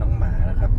น้องหมานะครับ